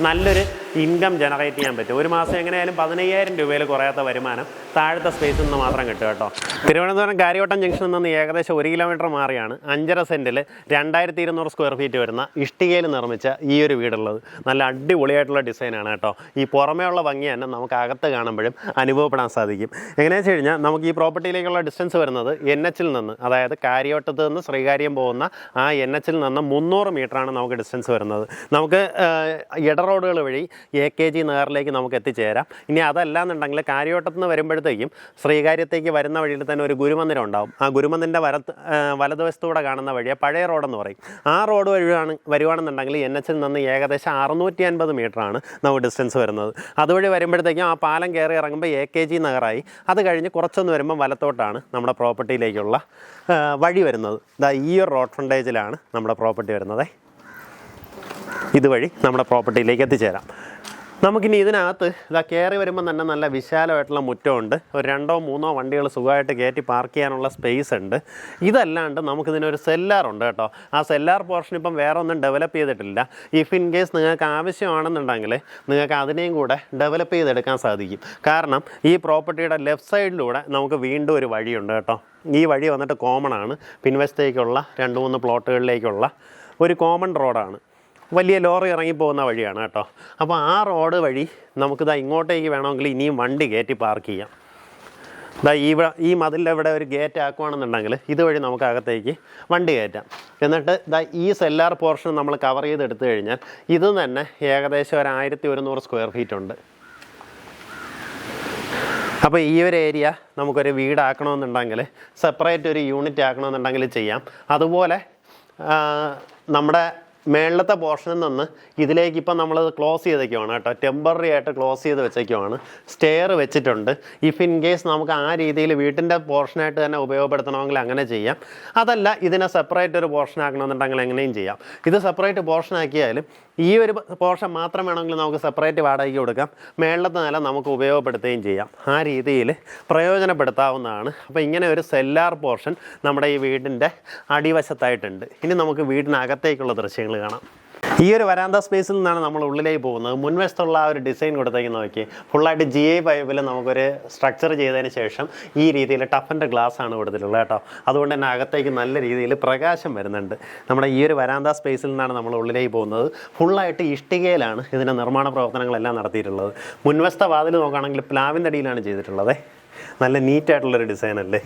നല്ലൊരു income generate ചെയ്യാൻ പറ്റും. ഒരു മാസം എങ്ങനെയായാലും പതിനയ്യായിരം രൂപയിൽ കുറയാത്ത വരുമാനം താഴത്തെ സ്പേസിൽ നിന്ന് മാത്രം കിട്ടും കേട്ടോ. തിരുവനന്തപുരം കാര്യവട്ടം ജംഗ്ഷനിൽ നിന്ന് ഏകദേശം ഒരു കിലോമീറ്റർ മാറിയാണ് അഞ്ചര സെന്റിൽ രണ്ടായിരത്തി ഇരുന്നൂറ് സ്ക്വയർ ഫീറ്റ് വരുന്ന ഇഷ്ടികയിൽ നിർമ്മിച്ച ഈ ഒരു വീടുള്ളത്. നല്ല അടിപൊളിയായിട്ടുള്ള ഡിസൈനാണ് കേട്ടോ. ഈ പുറമേ ഉള്ള ഭംഗി തന്നെ നമുക്ക് അകത്ത് കാണുമ്പോഴും അനുഭവപ്പെടാൻ സാധിക്കും. എങ്ങനെയാണെന്ന് വെച്ച് കഴിഞ്ഞാൽ നമുക്ക് ഈ പ്രോപ്പർട്ടിയിലേക്കുള്ള ഡിസ്റ്റൻസ് വരുന്നത് എൻ എച്ചിൽ നിന്ന് അതായത് കാര്യവട്ടത്ത് നിന്ന് ശ്രീകാര്യം പോകുന്ന ആ എൻ എച്ചിൽ നിന്ന് മുന്നൂറ് മീറ്ററാണ് നമുക്ക് ഡിസ്റ്റൻസ് വരുന്നത്. നമുക്ക് ഇട റോഡുകൾ വഴി എ കെ ജി നഗറിലേക്ക് നമുക്ക് എത്തിച്ചേരാം. ഇനി അതല്ല എന്നുണ്ടെങ്കിൽ കാര്യവട്ടത്ത് നിന്ന് വരുമ്പോഴത്തേക്കും ശ്രീകാര്യത്തേക്ക് വരുന്ന വഴിയിൽ തന്നെ ഒരു ഗുരുമന്ദിരം ഉണ്ടാവും. ആ ഗുരുമന്ദിന്റെ വലത്ത് വലതുവശത്തൂടെ കാണുന്ന വഴിയെ പഴയ റോഡെന്ന് പറയും. ആ റോഡ് വഴിയാണ് വരുവാണെന്നുണ്ടെങ്കിൽ എൻ എച്ചിൽ നിന്ന് ഏകദേശം അറുന്നൂറ്റി അൻപത് മീറ്ററാണ് നമുക്ക് ഡിസ്റ്റൻസ് വരുന്നത്. അതുവഴി വരുമ്പോഴത്തേക്കും ആ പാലം കയറി ഇറങ്ങുമ്പോൾ എ കെ ജി നഗറായി. അത് കഴിഞ്ഞ് കുറച്ചൊന്ന് വരുമ്പോൾ വലത്തോട്ടാണ് നമ്മുടെ പ്രോപ്പർട്ടിയിലേക്കുള്ള വഴി വരുന്നത്. ഇതാ ഈ ഒരു റോഡ് ഫ്രണ്ടേജിലാണ് നമ്മുടെ പ്രോപ്പർട്ടി വരുന്നത്. ഇതുവഴി നമ്മുടെ പ്രോപ്പർട്ടിയിലേക്ക് എത്തിച്ചേരാം. നമുക്കിനി ഇതിനകത്ത് ഇതാ കയറി വരുമ്പോൾ തന്നെ നല്ല വിശാലമായിട്ടുള്ള മുറ്റമുണ്ട്. ഒരു രണ്ടോ മൂന്നോ വണ്ടികൾ സുഖമായിട്ട് കയറ്റി പാർക്ക് ചെയ്യാനുള്ള സ്പേസ് ഉണ്ട്. ഇതല്ലാണ്ട് നമുക്കിതിനൊരു സെല്ലാറുണ്ട് കേട്ടോ. ആ സെല്ലാർ പോർഷൻ ഇപ്പം വേറെ ഒന്നും ഡെവലപ്പ് ചെയ്തിട്ടില്ല. ഇഫ് ഇൻ കേസ് നിങ്ങൾക്ക് ആവശ്യമാണെന്നുണ്ടെങ്കിൽ നിങ്ങൾക്ക് അതിനെയും കൂടെ ഡെവലപ്പ് ചെയ്തെടുക്കാൻ സാധിക്കും. കാരണം ഈ പ്രോപ്പർട്ടിയുടെ ലെഫ്റ്റ് സൈഡിലൂടെ നമുക്ക് വീണ്ടും ഒരു വഴിയുണ്ട് കേട്ടോ. ഈ വഴി വന്നിട്ട് കോമൺ ആണ്. പിൻവശത്തേക്കുള്ള രണ്ട് മൂന്ന് പ്ലോട്ടുകളിലേക്കുള്ള ഒരു കോമൺ റോഡാണ് വലിയ ലോറി ഇറങ്ങിപ്പോകുന്ന വഴിയാണ് കേട്ടോ. അപ്പോൾ ആ റോഡ് വഴി നമുക്കിതാ ഇങ്ങോട്ടേക്ക് വേണമെങ്കിൽ ഇനിയും വണ്ടി കയറ്റി പാർക്ക് ചെയ്യാം. ഇതാ ഈ ഈ മതിലിന്റെ ഇവിടെ ഒരു ഗേറ്റ് ആക്കുവാണെന്നുണ്ടെങ്കിൽ ഇതുവഴി നമുക്ക് അകത്തേക്ക് വണ്ടി കയറ്റാം. എന്നിട്ട് ഇതാ ഈ സെല്ലാർ പോർഷൻ നമ്മൾ കവർ ചെയ്തെടുത്തു കഴിഞ്ഞാൽ ഇത് തന്നെ ഏകദേശം ഒരു ആയിരത്തി ഒരുന്നൂറ് സ്ക്വയർ ഫീറ്റ് ഉണ്ട്. അപ്പോൾ ഈ ഒരു ഏരിയ നമുക്കൊരു വീടാക്കണമെന്നുണ്ടെങ്കിൽ സെപ്പറേറ്റ് ഒരു യൂണിറ്റ് ആക്കണമെന്നുണ്ടെങ്കിൽ ചെയ്യാം. അതുപോലെ നമ്മുടെ മേളത്തെ പോർഷനിൽ നിന്ന് ഇതിലേക്ക് ഇപ്പം നമ്മൾ ക്ലോസ് ചെയ്തേക്കുവാണ് കേട്ടോ. ടെമ്പററി ആയിട്ട് ക്ലോസ് ചെയ്ത് വെച്ചേക്കുവാണ്. സ്റ്റെയർ വെച്ചിട്ടുണ്ട്. ഇഫ് ഇൻ കേസ് നമുക്ക് ആ രീതിയിൽ വീട്ടിന്റെ പോർഷനായിട്ട് തന്നെ ഉപയോഗപ്പെടുത്തണമെങ്കിൽ അങ്ങനെ ചെയ്യാം. അതല്ല ഇതിനെ സെപ്പറേറ്റ് ഒരു പോർഷൻ ആക്കണമെന്നുണ്ടെങ്കിൽ എങ്ങനെയും ചെയ്യാം. ഇത് സെപ്പറേറ്റ് പോർഷൻ ആക്കിയാലും ഈ ഒരു പോർഷൻ മാത്രം വേണമെങ്കിൽ നമുക്ക് സെപ്പറേറ്റ് വാടകയ്ക്ക് കൊടുക്കാം. മേളത്തെ നില നമുക്ക് ഉപയോഗപ്പെടുത്തുകയും ചെയ്യാം. ആ രീതിയിൽ പ്രയോജനപ്പെടുത്താവുന്നതാണ്. അപ്പോൾ ഇങ്ങനെ ഒരു സെല്ലാർ പോർഷൻ നമ്മുടെ ഈ വീടിന്റെ അടിവശത്തായിട്ടുണ്ട്. ഇനി നമുക്ക് വീടിനകത്തേക്കുള്ള ദൃശ്യങ്ങൾ കാണാം. ഈ ഒരു വരാന്ത സ്പേസിൽ നിന്നാണ് നമ്മൾ ഉള്ളിലേക്ക് പോകുന്നത്. മുൻവശത്തുള്ള ആ ഒരു ഡിസൈൻ കൊടുത്തേക്ക് നോക്കി. ഫുള്ളായിട്ട് ജി ഐ പൈപ്പിൽ നമുക്കൊരു സ്ട്രക്ചർ ചെയ്തതിന് ശേഷം ഈ രീതിയിൽ ടഫന്റെ ഗ്ലാസ് ആണ് കൊടുത്തിട്ടുള്ളത് കേട്ടോ. അതുകൊണ്ട് തന്നെ അകത്തേക്ക് നല്ല രീതിയിൽ പ്രകാശം വരുന്നുണ്ട്. നമ്മുടെ ഈ ഒരു വരാന്ത സ്പേസിൽ നിന്നാണ് നമ്മൾ ഉള്ളിലേക്ക് പോകുന്നത്. ഫുള്ളായിട്ട് ഇഷ്ടികയിലാണ് ഇതിന്റെ നിർമ്മാണ പ്രവർത്തനങ്ങളെല്ലാം നടത്തിയിട്ടുള്ളത്. മുൻവശത്തെ വാതിൽ നോക്കുകയാണെങ്കിൽ പ്ലാവിന്റെ അടിയിലാണ് ചെയ്തിട്ടുള്ളത്. നല്ല നീറ്റായിട്ടുള്ളൊരു ഡിസൈൻ അല്ലേ?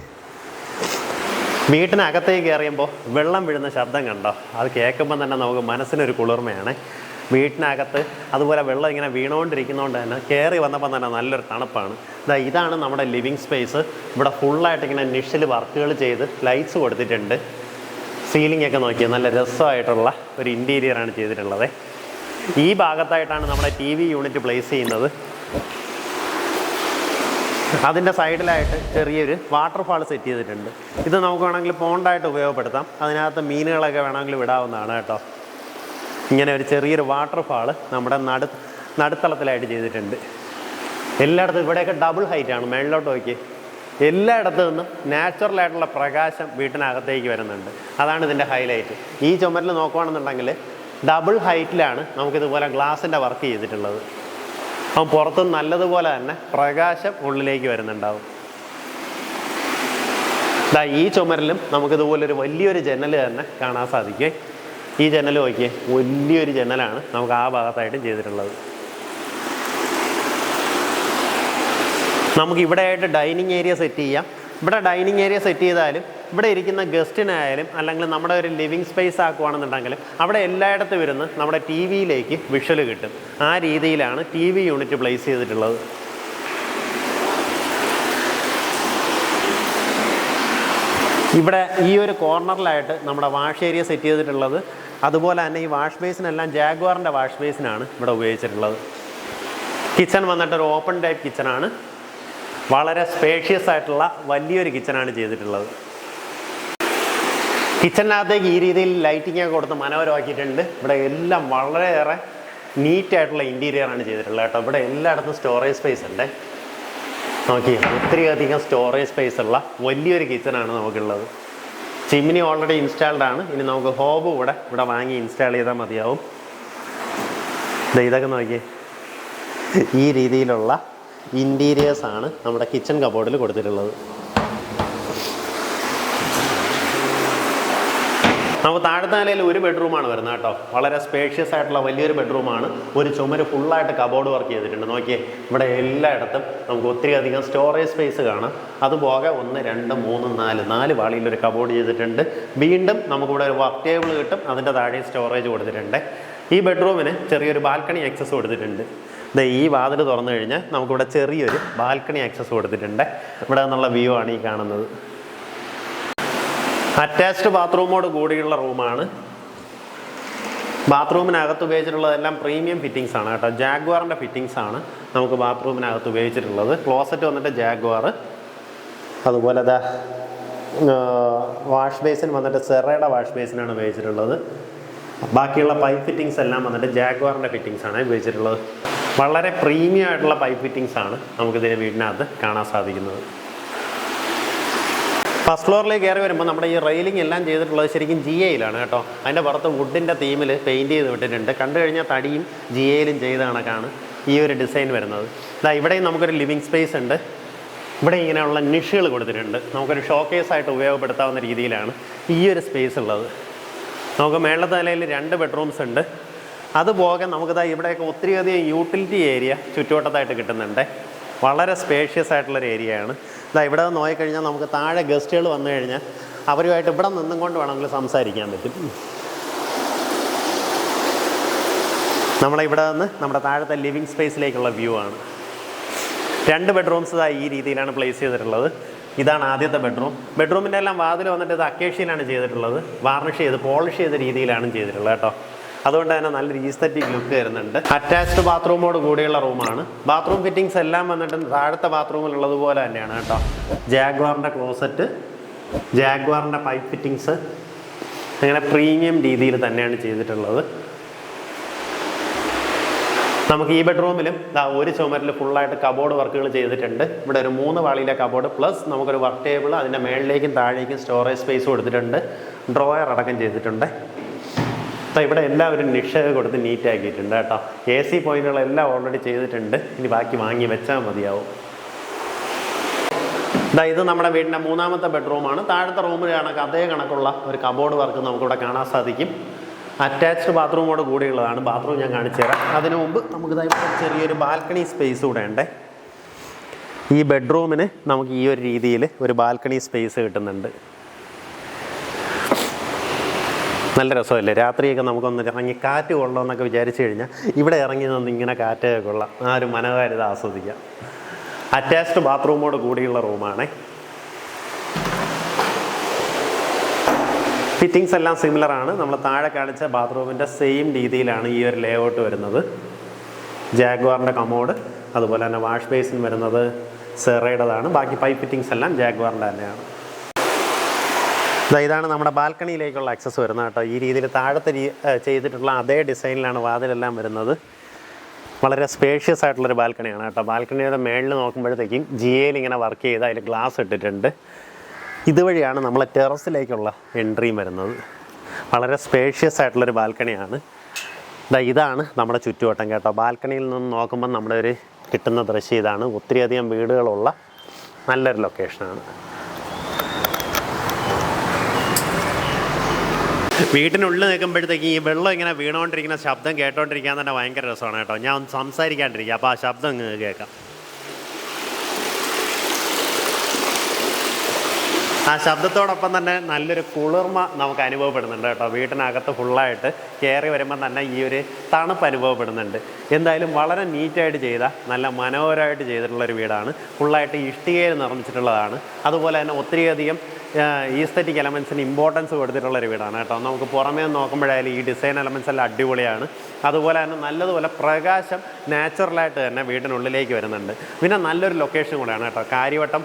വീട്ടിനകത്തേക്ക് കയറിയുമ്പോൾ വെള്ളം വീഴുന്ന ശബ്ദം കണ്ടോ? അത് കേൾക്കുമ്പോൾ തന്നെ നമുക്ക് മനസ്സിനൊരു കുളിർമയാണ്. വീട്ടിനകത്ത് അതുപോലെ വെള്ളം ഇങ്ങനെ വീണുകൊണ്ടിരിക്കുന്നതുകൊണ്ട് തന്നെ കയറി വന്നപ്പോൾ തന്നെ നല്ലൊരു തണുപ്പാണ്. ഇതാ ഇതാണ് നമ്മുടെ ലിവിങ് സ്പേസ്. ഇവിടെ ഫുള്ളായിട്ട് ഇങ്ങനെ നിഷിൽ വർക്കുകൾ ചെയ്ത് ലൈറ്റ്സ് കൊടുത്തിട്ടുണ്ട്. സീലിംഗ് ഒക്കെ നോക്കിയാൽ നല്ല രസമായിട്ടുള്ള ഒരു ഇന്റീരിയറാണ് ചെയ്തിട്ടുള്ളത്. ഈ ഭാഗത്തായിട്ടാണ് നമ്മുടെ ടി വി യൂണിറ്റ് പ്ലേസ് ചെയ്യുന്നത്. അതിന്റെ സൈഡിലായിട്ട് ചെറിയൊരു വാട്ടർഫാൾ സെറ്റ് ചെയ്തിട്ടുണ്ട്. ഇത് നമുക്ക് വേണമെങ്കിൽ പോണ്ടായിട്ട് ഉപയോഗപ്പെടുത്താം. അതിനകത്ത് മീനുകളൊക്കെ വേണമെങ്കിൽ വിടാവുന്നതാണ് കേട്ടോ. ഇങ്ങനെ ഒരു ചെറിയൊരു വാട്ടർഫാൾ നമ്മുടെ നടു നടുത്തളത്തിലായിട്ട് ചെയ്തിട്ടുണ്ട്. എല്ലായിടത്തും ഇവിടെയൊക്കെ ഡബിൾ ഹൈറ്റ് ആണ്. മേളിലോട്ട് നോക്കി എല്ലായിടത്തു നിന്നും നാച്ചുറലായിട്ടുള്ള പ്രകാശം വീട്ടിനകത്തേക്ക് വരുന്നുണ്ട്. അതാണ് ഇതിന്റെ ഹൈലൈറ്റ്. ഈ ചുമരിൽ നോക്കുകയാണെന്നുണ്ടെങ്കിൽ ഡബിൾ ഹൈറ്റിലാണ് നമുക്കിതുപോലെ ഗ്ലാസിന്റെ വർക്ക് ചെയ്തിട്ടുള്ളത്. അപ്പം പുറത്ത് നല്ലതുപോലെ തന്നെ പ്രകാശം ഉള്ളിലേക്ക് വരുന്നുണ്ടാവും. ഇതാ ഈ ചുമരിലും നമുക്കിതുപോലൊരു വലിയൊരു ജനൽ തന്നെ കാണാൻ സാധിക്കേ. ഈ ജനൽ നോക്കിയേ വലിയൊരു ജനലാണ് നമുക്ക് ആ ഭാഗത്തായിട്ടും ചെയ്തിട്ടുള്ളത്. നമുക്ക് ഇവിടെ ആയിട്ട് ഡൈനിങ് ഏരിയ സെറ്റ് ചെയ്യാം. ഇവിടെ ഡൈനിങ് ഏരിയ സെറ്റ് ചെയ്താലും ഇവിടെ ഇരിക്കുന്ന ഗസ്റ്റിനായാലും അല്ലെങ്കിൽ നമ്മുടെ ഒരു ലിവിങ് സ്പേസ് ആക്കുവാണെന്നുണ്ടെങ്കിലും അവിടെ എല്ലായിടത്തും ഇരുന്ന് നമ്മുടെ ടി വിയിലേക്ക് വിഷ്വൽ കിട്ടും. ആ രീതിയിലാണ് ടി വി യൂണിറ്റ് പ്ലേസ് ചെയ്തിട്ടുള്ളത്. ഇവിടെ ഈ ഒരു കോർണറിലായിട്ട് നമ്മുടെ വാഷ് ഏരിയ സെറ്റ് ചെയ്തിട്ടുള്ളത്. അതുപോലെ തന്നെ ഈ വാഷ് ബേസിനെല്ലാം ജാഗ്വാറിന്റെ വാഷ് ബേസിനാണ് ഇവിടെ ഉപയോഗിച്ചിട്ടുള്ളത്. കിച്ചൺ വന്നിട്ട് ഒരു ഓപ്പൺ ടൈപ്പ് കിച്ചണാണ്. വളരെ സ്പേഷ്യസ് ആയിട്ടുള്ള വലിയൊരു കിച്ചണാണ് ചെയ്തിട്ടുള്ളത്. കിച്ചണിനകത്തേക്ക് ഈ രീതിയിൽ ലൈറ്റിംഗ് ഒക്കെ കൊടുത്ത് മനോഹരമാക്കിയിട്ടുണ്ട്. ഇവിടെ എല്ലാം വളരെയേറെ നീറ്റായിട്ടുള്ള ഇന്റീരിയറാണ് ചെയ്തിട്ടുള്ളത് കേട്ടോ. ഇവിടെ എല്ലായിടത്തും സ്റ്റോറേജ് സ്പേസ് ഉണ്ട്. നോക്കി ഒത്തിരി അധികം സ്റ്റോറേജ് സ്പേസ് ഉള്ള വലിയൊരു കിച്ചണാണ് നമുക്കുള്ളത്. ചിമ്മിനി ഓൾറെഡി ഇൻസ്റ്റാൾഡ് ആണ്. ഇനി നമുക്ക് ഹോബ് ഇവിടെ ഇവിടെ വാങ്ങി ഇൻസ്റ്റാൾ ചെയ്താൽ മതിയാവും. ഇതൊക്കെ നോക്കിയേ. ഈ രീതിയിലുള്ള ഇന്റീരിയേഴ്സാണ് നമ്മുടെ കിച്ചൺ കബോർഡിൽ കൊടുത്തിട്ടുള്ളത്. നമുക്ക് താഴത്തെ നിലയിൽ ഒരു ബെഡ്റൂമാണ് വരുന്നത് കേട്ടോ. വളരെ സ്പേഷ്യസ് ആയിട്ടുള്ള വലിയൊരു ബെഡ്റൂമാണ് ഒരു ചുമര് ഫുള്ളായിട്ട് കബോർഡ് വർക്ക് ചെയ്തിട്ടുണ്ട്. നോക്കിയേ ഇവിടെ എല്ലായിടത്തും നമുക്ക് ഒത്തിരി അധികം സ്റ്റോറേജ് സ്പേസ് കാണാം. അതുപോലെ ഒന്ന് രണ്ട് മൂന്ന് നാല് നാല് വാളിയിൽ ഒരു കബോർഡ് ചെയ്തിട്ടുണ്ട്. വീണ്ടും നമുക്കിവിടെ ഒരു വർക്ക് ടേബിൾ കിട്ടും. അതിന്റെ താഴെ സ്റ്റോറേജ് കൊടുത്തിട്ടുണ്ട്. ഈ ബെഡ്റൂമിന് ചെറിയൊരു ബാൽക്കണി ആക്സസ് കൊടുത്തിട്ടുണ്ട്. ദേ ഈ വാതിൽ തുറന്നു കഴിഞ്ഞാൽ നമുക്കിവിടെ ചെറിയൊരു ബാൽക്കണി ആക്സസ് കൊടുത്തിട്ടുണ്ട്. ഇവിടെ നിന്നുള്ള വ്യൂ ആണ് ഈ കാണുന്നത്. അറ്റാച്ച്ഡ് ബാത്റൂമോട് കൂടിയുള്ള റൂമാണ്. ബാത്റൂമിനകത്ത് ഉപയോഗിച്ചിട്ടുള്ളതെല്ലാം പ്രീമിയം ഫിറ്റിങ്സ് ആണ് കേട്ടോ. ജാഗ്വാറിന്റെ ഫിറ്റിങ്സ് ആണ് നമുക്ക് ബാത്റൂമിനകത്ത് ഉപയോഗിച്ചിട്ടുള്ളത്. ക്ലോസറ്റ് വന്നിട്ട് ജാഗ്വാർ അതുപോലെ ദാ വാഷ് ബേസിൻ വന്നിട്ട് സെറയുടെ വാഷ് ബേസിനാണ് ഉപയോഗിച്ചിട്ടുള്ളത്. ബാക്കിയുള്ള പൈപ്പ് ഫിറ്റിങ്സ് എല്ലാം വന്നിട്ട് ജാഗ്വാറിന്റെ ഫിറ്റിങ്സ് ആണ് ഉപയോഗിച്ചിട്ടുള്ളത്. വളരെ പ്രീമിയം ആയിട്ടുള്ള പൈപ്പ് ഫിറ്റിങ്സ് ആണ് നമുക്കിതിന്റെ വീടിനകത്ത് കാണാൻ സാധിക്കുന്നത്. ഫസ്റ്റ് ഫ്ലോറിലേക്ക് കയറി വരുമ്പോൾ നമ്മുടെ ഈ റെയിലിംഗ് എല്ലാം ചെയ്തിട്ടുള്ളത് ശരിക്കും ജി എയിലാണ് കേട്ടോ. അതിന്റെ പുറത്ത് വുഡിന്റെ തീമിൽ പെയിന്റ് ചെയ്ത് വിട്ടിട്ടുണ്ട്. കണ്ടു കഴിഞ്ഞാൽ തടിയും ജി എയിലും ചെയ്ത കണക്കാണ് ഈ ഒരു ഡിസൈൻ വരുന്നത്. ഇതാ ഇവിടെയും നമുക്കൊരു ലിവിങ് സ്പേസ് ഉണ്ട്. ഇവിടെ ഇങ്ങനെയുള്ള നിഷുകൾ കൊടുത്തിട്ടുണ്ട്. നമുക്കൊരു ഷോക്കേസ് ആയിട്ട് ഉപയോഗപ്പെടുത്താവുന്ന രീതിയിലാണ് ഈ ഒരു സ്പേസ് ഉള്ളത്. നമുക്ക് മേളത്തെ നിലയിൽ രണ്ട് ബെഡ്റൂംസ് ഉണ്ട്. അതുപോകെ നമുക്കിതാ ഇവിടെയൊക്കെ ഒത്തിരി അധികം യൂട്ടിലിറ്റി ഏരിയ ചുറ്റുവട്ടത്തായിട്ട് കിട്ടുന്നുണ്ട്. വളരെ സ്പേഷ്യസ് ആയിട്ടുള്ളൊരു ഏരിയയാണ് ഇതാ ഇവിടെ നിന്ന് നോക്കിക്കഴിഞ്ഞാൽ നമുക്ക് താഴെ ഗസ്റ്റുകൾ വന്നു കഴിഞ്ഞാൽ അവരുമായിട്ട് ഇവിടെ നിന്നും കൊണ്ട് വേണമെങ്കിൽ സംസാരിക്കാൻ പറ്റും. നമ്മളെ ഇവിടെ നിന്ന് നമ്മുടെ താഴത്തെ ലിവിങ് സ്പേസിലേക്കുള്ള വ്യൂ ആണ്. രണ്ട് ബെഡ്റൂംസ് ഇതാ ഈ രീതിയിലാണ് പ്ലേസ് ചെയ്തിട്ടുള്ളത്. ഇതാണ് ആദ്യത്തെ ബെഡ്റൂം ബെഡ്റൂമിന്റെ എല്ലാം വാതിൽ വന്നിട്ട് ഇത് അക്കേഷ്യയിലാണ് ചെയ്തിട്ടുള്ളത്. വാർണിഷ് ചെയ്ത് പോളിഷ് ചെയ്ത രീതിയിലാണ് ചെയ്തിട്ടുള്ളത് കേട്ടോ. അതുകൊണ്ട് തന്നെ നല്ല ഈസ്തറ്റിക് ലുക്ക് വരുന്നുണ്ട്. അറ്റാച്ച്ഡ് ബാത്റൂമോട് കൂടിയുള്ള റൂമാണ് ബാത്റൂം ഫിറ്റിംഗ്സ് എല്ലാം വന്നിട്ട് താഴത്തെ ബാത്റൂമിലുള്ളതുപോലെ തന്നെയാണ് കേട്ടോ. ജാഗ്വാറിന്റെ ക്ലോസറ്റ് ജാഗ്വാറിന്റെ പൈപ്പ് ഫിറ്റിങ്സ് അങ്ങനെ പ്രീമിയം രീതിയിൽ തന്നെയാണ് ചെയ്തിട്ടുള്ളത്. നമുക്ക് ഈ ബെഡ്റൂമിലും ഒരു ചുമരിൽ ഫുള്ളായിട്ട് കബോർഡ് വർക്കുകൾ ചെയ്തിട്ടുണ്ട്. ഇവിടെ ഒരു മൂന്ന് വാളിയിലെ കബോർഡ് പ്ലസ് നമുക്കൊരു വർക്ക് ടേബിൾ അതിന്റെ മേളിലേക്കും താഴേക്കും സ്റ്റോറേജ് സ്പേസ് കൊടുത്തിട്ടുണ്ട് ഡ്രോയർ അടക്കം ചെയ്തിട്ടുണ്ട്. അപ്പോൾ ഇവിടെ എല്ലാവരും നിക്ഷേപ കൊടുത്ത് നീറ്റ് ആക്കിയിട്ടുണ്ട് കേട്ടോ. എ സി പോയിന്റുകളെല്ലാം ഓൾറെഡി ചെയ്തിട്ടുണ്ട്. ഇനി ബാക്കി വാങ്ങി വെച്ചാൽ മതിയാവും. ഇതാ നമ്മുടെ വീടിന്റെ മൂന്നാമത്തെ ബെഡ്റൂമാണ് താഴത്തെ റൂമിൽ കണക്ക് അതേ കണക്കുള്ള ഒരു കബോർഡ് വർക്ക് നമുക്കിവിടെ കാണാൻ സാധിക്കും. അറ്റാച്ച്ഡ് ബാത്റൂമോട് കൂടിയുള്ളതാണ്. ബാത്റൂം ഞാൻ കാണിച്ചു തരാം. അതിനു മുമ്പ് നമുക്ക് ഇതാ ഇവിടെ ചെറിയൊരു ബാൽക്കണി സ്പേസ് കൂടെ ഉണ്ടേ. ഈ ബെഡ്റൂമിന് നമുക്ക് ഈ ഒരു രീതിയിൽ ഒരു ബാൽക്കണി സ്പേസ് കിട്ടുന്നുണ്ട്. നല്ല രസമല്ലേ? രാത്രിയൊക്കെ നമുക്കൊന്ന് ഇറങ്ങി കാറ്റ് കൊള്ളണമെന്നൊക്കെ വിചാരിച്ചു കഴിഞ്ഞാൽ ഇവിടെ ഇറങ്ങി നിന്ന് ഇങ്ങനെ കാറ്റൊക്കെ കൊള്ളാം. ആ ഒരു മനോഹാരിത ആസ്വദിക്കാം. അറ്റാച്ച്ഡ് ബാത്റൂമോട് കൂടിയുള്ള റൂമാണ്. ഫിറ്റിങ്സ് എല്ലാം സിമിലർ ആണ്. നമ്മൾ താഴെ കാണിച്ച ബാത്റൂമിന്റെ സെയിം രീതിയിലാണ് ഈ ഒരു ലേ ഔട്ട് വരുന്നത്. ജാഗ്വാറിന്റെ കമോഡ് അതുപോലെ തന്നെ വാഷ് ബേസിൻ വരുന്നത് സെറയുടേതാണ് ബാക്കി പൈപ്പ് ഫിറ്റിങ്സ് എല്ലാം ജാഗ്വാറിന്റെ തന്നെയാണ്. ഇതാണ് നമ്മുടെ ബാൽക്കണിയിലേക്കുള്ള ആക്സസ് വരുന്നത് കേട്ടോ. ഈ രീതിയിൽ താഴത്തെ ചെയ്തിട്ടുള്ള അതേ ഡിസൈനിലാണ് വാതിലെല്ലാം വരുന്നത്. വളരെ സ്പേഷ്യസ് ആയിട്ടുള്ളൊരു ബാൽക്കണിയാണ് കേട്ടോ. ബാൽക്കണിയുടെ മേളിൽ നോക്കുമ്പോഴത്തേക്കും ജി എയിൽ ഇങ്ങനെ വർക്ക് ചെയ്ത് അതിൽ ഗ്ലാസ് ഇട്ടിട്ടുണ്ട്. ഇതുവഴിയാണ് നമ്മളെ ടെറസിലേക്കുള്ള എൻട്രിയും വരുന്നത്. വളരെ സ്പേഷ്യസ് ആയിട്ടുള്ളൊരു ബാൽക്കണിയാണ്. ഇതാണ് നമ്മുടെ ചുറ്റുവട്ടം കേട്ടോ. ബാൽക്കണിയിൽ നിന്ന് നോക്കുമ്പോൾ നമ്മുടെ ഒരു കിട്ടുന്ന ദൃശ്യം ഇതാണ്. ഒത്തിരിയധികം വീടുകളുള്ള നല്ലൊരു ലൊക്കേഷനാണ് വീട്ടിനുള്ളിൽ നിൽക്കുമ്പോഴത്തേക്ക് ഈ വെള്ളം ഇങ്ങനെ വീണുകൊണ്ടിരിക്കുന്ന ശബ്ദം കേട്ടോണ്ടിരിക്കാൻ തന്നെ ഭയങ്കര രസമാണ് കേട്ടോ. ഞാൻ ഒന്ന് സംസാരിക്കാണ്ടിരിക്കുക അപ്പോൾ ആ ശബ്ദം അങ്ങ് കേൾക്കാം. ആ ശബ്ദത്തോടൊപ്പം തന്നെ നല്ലൊരു കുളിർമ നമുക്ക് അനുഭവപ്പെടുന്നുണ്ട് കേട്ടോ. വീട്ടിനകത്ത് ഫുള്ളായിട്ട് കയറി വരുമ്പോൾ തന്നെ ഈ ഒരു തണുപ്പ് അനുഭവപ്പെടുന്നുണ്ട്. എന്തായാലും വളരെ നീറ്റായിട്ട് ചെയ്ത നല്ല മനോഹരമായിട്ട് ചെയ്തിട്ടുള്ളൊരു വീടാണ്. ഫുള്ളായിട്ട് ഇഷ്ടികയിൽ നിർമ്മിച്ചിട്ടുള്ളതാണ്. അതുപോലെ തന്നെ ഒത്തിരിയധികം ഈസ്തറ്റിക് എലമെൻസിന് ഇമ്പോർട്ടൻസ് കൊടുത്തിട്ടുള്ള ഒരു വീടാണ് കേട്ടോ. നമുക്ക് പുറമേ നോക്കുമ്പോഴായാലും ഈ ഡിസൈൻ എലമെൻസ് എല്ലാം അടിപൊളിയാണ്. അതുപോലെ തന്നെ നല്ലതുപോലെ പ്രകാശം നാച്ചുറലായിട്ട് തന്നെ വീടിനുള്ളിലേക്ക് വരുന്നുണ്ട്. പിന്നെ നല്ലൊരു ലൊക്കേഷൻ കൂടെയാണ് കേട്ടോ. കാര്യവട്ടം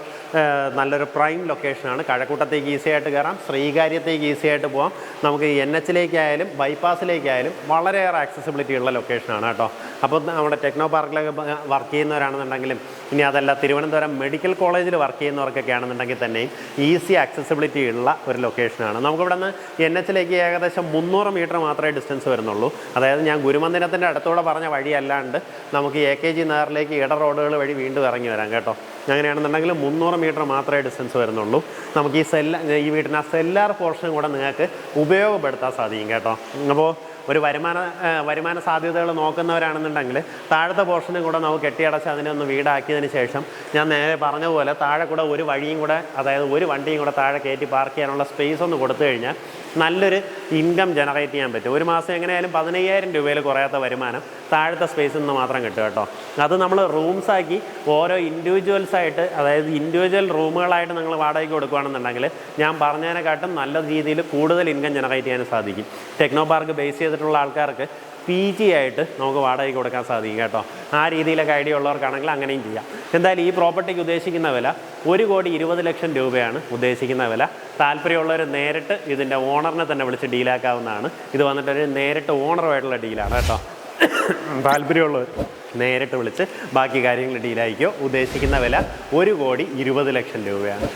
നല്ലൊരു പ്രൈം ലൊക്കേഷനാണ് കഴക്കൂട്ടത്തേക്ക് ഈസി ആയിട്ട് കയറാം. ശ്രീകാര്യത്തേക്ക് ഈസി ആയിട്ട് പോകാം നമുക്ക് എൻ എച്ചിലേക്കായാലും ബൈപ്പാസിലേക്കായാലും വളരെയേറെ ആക്സസിബിലിറ്റി ഉള്ള ലൊക്കേഷനാണ് കേട്ടോ. അപ്പോൾ നമ്മുടെ ടെക്നോ പാർക്കിലൊക്കെ വർക്ക് ചെയ്യുന്നവരാണെന്നുണ്ടെങ്കിലും ഇനി അതല്ല തിരുവനന്തപുരം മെഡിക്കൽ കോളേജിൽ വർക്ക് ചെയ്യുന്നവർക്കൊക്കെ ആണെന്നുണ്ടെങ്കിൽ തന്നെയും ഈസി ആക്സസിബിലിറ്റി ഉള്ള ഒരു ലൊക്കേഷനാണ് നമുക്കിവിടെ നിന്ന് എൻ എച്ചിലേക്ക് ഏകദേശം മുന്നൂറ് മീറ്റർ മാത്രമേ ഡിസ്റ്റൻസ് വരുന്നുള്ളൂ. അതായത് ഞാൻ ഗുരുമന്ദിരത്തിന്റെ അടുത്തൂടെ പറഞ്ഞ വഴിയല്ലാണ്ട് നമുക്ക് എ കെ ജി നഗറിലേക്ക് ഇട റോഡുകൾ വഴി വീണ്ടും ഇറങ്ങി വരാം കേട്ടോ. അങ്ങനെയാണെന്നുണ്ടെങ്കിൽ മുന്നൂറ് മീറ്റർ മാത്രമേ ഡിസ്റ്റൻസ് വരുന്നുള്ളൂ. നമുക്ക് ഈ സെല്ല ഈ വീട്ടിന് ആ സെല്ലാർ പോർഷൻ കൂടെ നിങ്ങൾക്ക് ഉപയോഗപ്പെടുത്താൻ സാധിക്കും കേട്ടോ. അപ്പോൾ ഒരു വരുമാന വരുമാന സാധ്യതകൾ നോക്കുന്നവരാണെന്നുണ്ടെങ്കിൽ താഴത്തെ പോർഷനും കൂടെ നമുക്ക് കെട്ടിയടച്ച് അതിനെ ഒന്ന് വീടാക്കിയതിന് ശേഷം ഞാൻ നേരെ പറഞ്ഞ പോലെ താഴെ കൂടെ ഒരു വഴിയും കൂടെ അതായത് ഒരു വണ്ടിയും കൂടെ താഴെ കയറ്റി പാർക്ക് ചെയ്യാനുള്ള സ്പേസ് ഒന്ന് കൊടുത്തു കഴിഞ്ഞാൽ നല്ലൊരു ഇൻകം ജനറേറ്റ് ചെയ്യാൻ പറ്റും. ഒരു മാസം എങ്ങനെയായാലും പതിനയ്യായിരം രൂപയിൽ കുറയാത്ത വരുമാനം താഴത്തെ സ്പേസിൽ നിന്ന് മാത്രം കിട്ടും കേട്ടോ. അത് നമ്മൾ റൂംസ് ആക്കി ഓരോ ഇൻഡിവിജ്വൽസ് ആയിട്ട് അതായത് ഇൻഡിവിജ്വൽ റൂമുകളായിട്ട് നിങ്ങൾ വാടകയ്ക്ക് കൊടുക്കുകയാണെന്നുണ്ടെങ്കിൽ ഞാൻ പറഞ്ഞതിനെക്കാട്ടും നല്ല രീതിയിൽ കൂടുതൽ ഇൻകം ജനറേറ്റ് ചെയ്യാൻ സാധിക്കും. ടെക്നോ പാർക്ക് ബേസ് ചെയ്തിട്ടുള്ള ആൾക്കാർക്ക് പി ജി ആയിട്ട് നമുക്ക് വാടകയ്ക്ക് കൊടുക്കാൻ സാധിക്കും കേട്ടോ. ആ രീതിയിലൊക്കെ ഐഡിയ ഉള്ളവർക്കാണെങ്കിൽ അങ്ങനെയും ചെയ്യാം. എന്തായാലും ഈ പ്രോപ്പർട്ടിക്ക് ഉദ്ദേശിക്കുന്ന വില ഒരു കോടി ഇരുപത് ലക്ഷം രൂപയാണ് ഉദ്ദേശിക്കുന്ന വില. താല്പര്യമുള്ളവർ നേരിട്ട് ഇതിന്റെ ഓണറിനെ തന്നെ വിളിച്ച് ഡീലാക്കാവുന്നതാണ്. ഇത് വന്നിട്ടൊരു നേരിട്ട് ഓണറുമായിട്ടുള്ള ഡീലാണ് കേട്ടോ. താല്പര്യമുള്ളവർ നേരിട്ട് വിളിച്ച് ബാക്കി കാര്യങ്ങൾ ഡീലായിക്കോ. ഉദ്ദേശിക്കുന്ന വില ഒരു കോടി ഇരുപത് ലക്ഷം രൂപയാണ്.